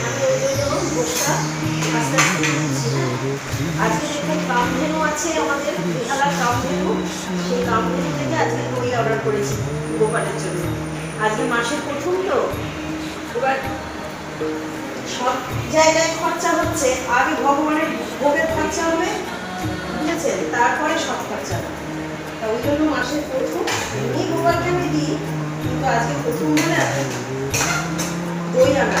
আমি ওই জন্য কামধেনু আছে আমাদের বিহালার কামধেনু সেই কামধেনু থেকে আজকে অর্ডার করেছি গোপালের জন্য আজকে মাসের প্রথম তো সব জায়গায় খরচা হচ্ছে আগে ভগবানের ভোগের খরচা হবে বুঝেছেন তারপরে সব খরচা হবে তা ওই জন্য মাসের প্রথম এমনি গোপালকে আমি দিই কিন্তু আজকে প্রথম বলে দই আনা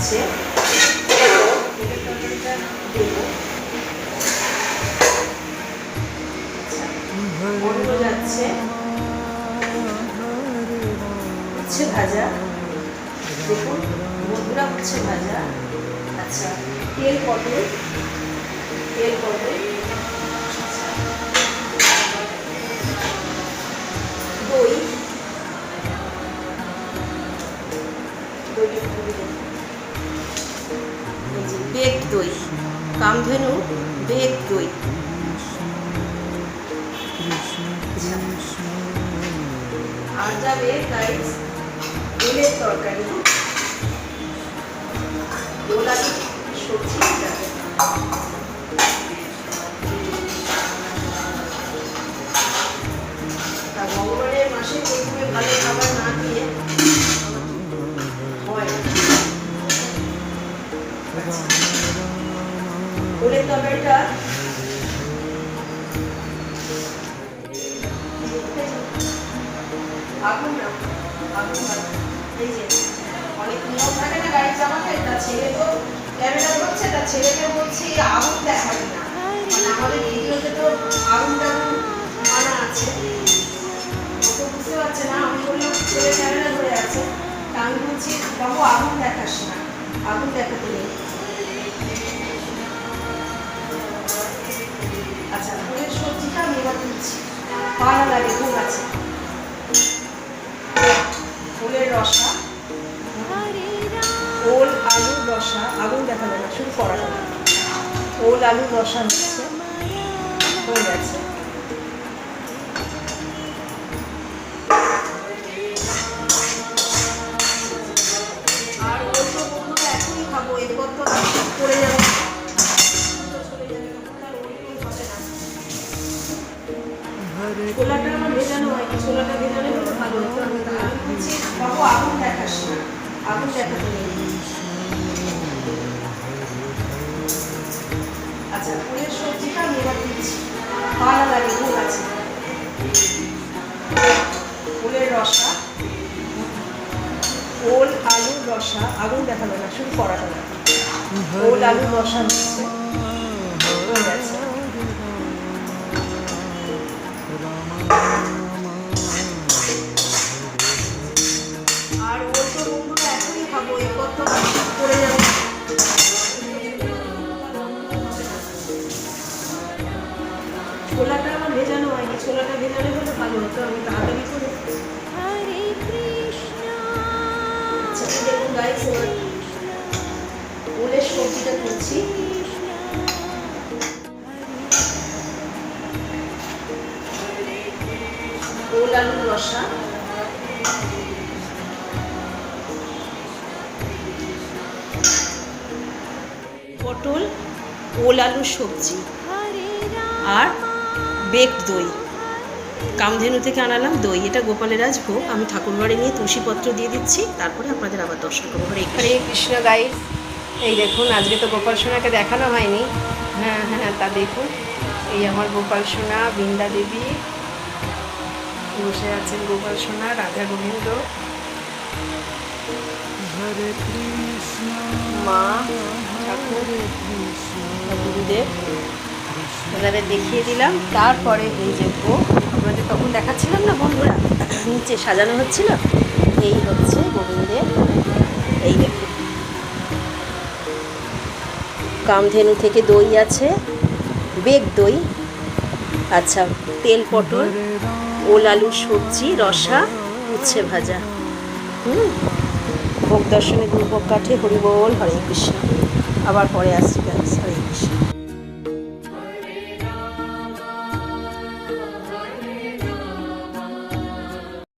হচ্ছে। যাচ্ছে। ভাজা। দেখুন মধুরা উচ্ছে ভাজা। আচ্ছা তেল পটল তেল পটল আচ্ছা। দই বেগ দই কামধেনু বেগ দই। আর যাবে গাইস ওলের তরকারি। গোলাপি সবজি। যাবে ওলের তরকারিটা। আগুন ক্যামেরা করছে তা বলছি আগুন দেখাবি মানে তো মানা আছে। তো বুঝতে পারছে না, আমি বললাম, ছেলে ক্যামেরা ধরে আছে। তা আমি বলছি, বাবু, আগুন দেখাস না। রসা, আগুন দেখাবে না, শুধু কড়াটা ওল আলুর রসা হচ্ছে হয়ে গেছে। ছোলাটা আমার ভেজানো ভালো হতো। আমি আগুন দেখাস আগুন দেখাতে নেই। ভালো আছে ফুলের রসা, ওল, আলুর রসা, আগুন দেখাল না, শুধু কড়াটা না। ওল, আলুর রসা হচ্ছে আর ওর তো বন্ধুরা এখনই খাব এরপর তো ছোলাটা ভেজানো হলে ভালো হতো আমি তাড়াতাড়ি করে দেখুন গাইস এবার ওলের সবজিটা করছি ওল আলুর রসা। পটল ওল আলুর সবজি আর বেক দই। কামধেনু থেকে আনালাম দই। এটা গোপালের আজ ভোগ। আমি ঠাকুরবাড়ি নিয়ে তুলসীপত্র দিয়ে দিচ্ছি। তারপরে আপনাদের আবার দর্শন করব। হরে হরে কৃষ্ণ গাই এই দেখুন আজকে তো গোপাল সোনাকে দেখানো হয়নি। হ্যাঁ হ্যাঁ তা দেখুন। এই আমার গোপাল সোনা বৃন্দা দেবী। বসে আছেন গোপাল সোনা রাধা গোবিন্দ। মা ঠাকুর গুরুদেব ওনাদের দেখিয়ে দিলাম। তারপরে এই যে ভোগ। আপনাদের তখন দেখাচ্ছিলাম না বন্ধুরা, নিচে সাজানো হচ্ছিল। এই হচ্ছে গোবিন্দের এই দেখুন। কামধেনু থেকে দই আছে, বেগ দই। আচ্ছা তেল পটল, ওল আলুর সবজি, রসা, উচ্ছে ভাজা। হুম, ভোগ দর্শনে দুর্ভোগ কাঠে হরিবোল, হরে কৃষ্ণ। আবার পরে আসছি হরে কৃষ্ণ।